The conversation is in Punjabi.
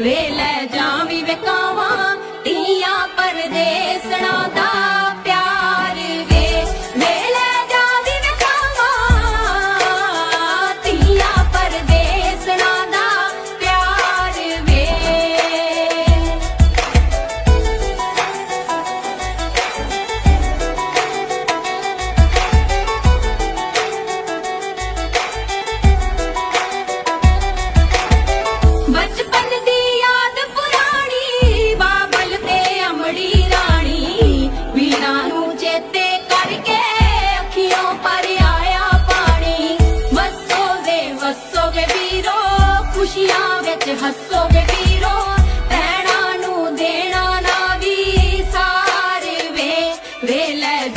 ਵੇ ਲੈ ਜਾਵੀ ਵੇਕਾਵਾਂ ਤੀਆਂ ਪਰਦੇਸਣਾ ਖੁਸ਼ੀਆਂ ਵਿੱਚ ਹੱਸੋ ਵੇ ਵੀਰੋ ਭੈਣਾਂ ਨੂੰ ਦੇਣਾ ਨਾ ਵੀ ਸਾਰੇ ਵੇ ਵੇ ਲੈ